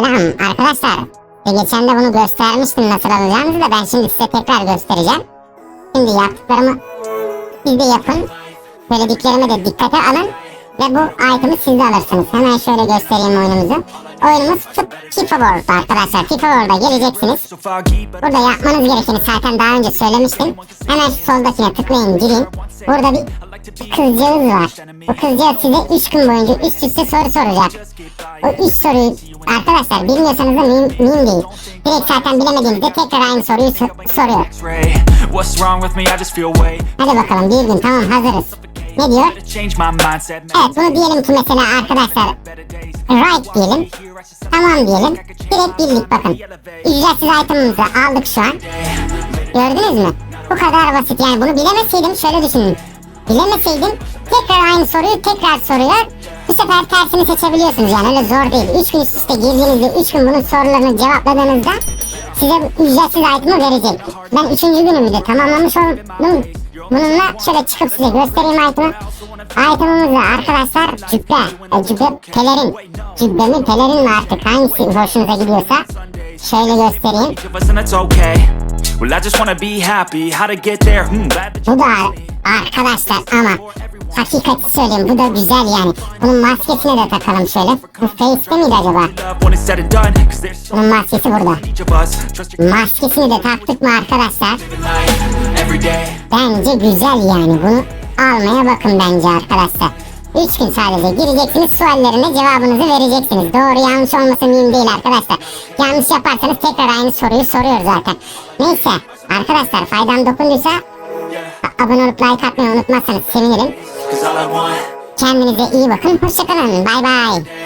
Selam arkadaşlar. Ve geçen de bunu göstermiştim nasıl alacağınızı da ben şimdi size tekrar göstereceğim. Şimdi yaptıklarımı siz de yapın. Söylediklerime de dikkate alın. Ve bu item'ı siz de alırsınız. Hemen şöyle göstereyim oyunumuzu. Oyunumuz FIFA World arkadaşlar. FIFA World'a geleceksiniz. Burada yapmanız gerekeni zaten daha önce söylemiştim. Hemen şu soldakine tıklayın girin. Burada bir kızcağız var. Bu kızcağız size 3 gün boyunca üst üste soru soracak. O 3 soruyu arkadaşlar bilmiyorsanız da mühim, mühim değil. Direkt zaten bilemediğinizde tekrar aynı soruyu so- soruyor. Hadi bakalım bir gün tamam hazırız. Ne diyor? Evet bunu diyelim ki mesela arkadaşlar right diyelim. Tamam diyelim. Direkt bildik bakın. Ücretsiz item'ımızı aldık şu an. Gördünüz mü? Bu kadar basit yani bunu bilemeseydim şöyle düşünün. Bilemeseydim tekrar aynı soruyu tekrar soruyor. Bu sefer tersini seçebiliyorsunuz yani öyle zor değil. 3 gün üst üste girdiğinizde 3 gün bunun sorularını cevapladığınızda size ücretsiz item'ı verecek. Ben 3. günümü de tamamlamış oldum. Bununla şöyle çıkıp size göstereyim item'ı. Item'ımız da arkadaşlar cübbe. E, cübbe pelerin. Cübbe mi pelerin mi artık hangisi hoşunuza gidiyorsa. Şöyle göstereyim. Hmm, Bu da arkadaşlar ama hakikati söyleyeyim bu da güzel yani. Bunun maskesini de takalım şöyle. Bu face'te miydi acaba? Bunun maskesi burada. Maskesini de taktık mı arkadaşlar? Bence güzel yani bunu almaya bakın bence arkadaşlar. 3 gün sadece gireceksiniz suallerine cevabınızı vereceksiniz. Doğru yanlış olması mühim değil arkadaşlar. Yanlış yaparsanız tekrar aynı soruyu soruyor zaten. Neyse arkadaşlar faydam dokunduysa abone olup like atmayı unutmazsanız sevinirim. Kendinize iyi bakın. Hoşçakalın. Bay bay.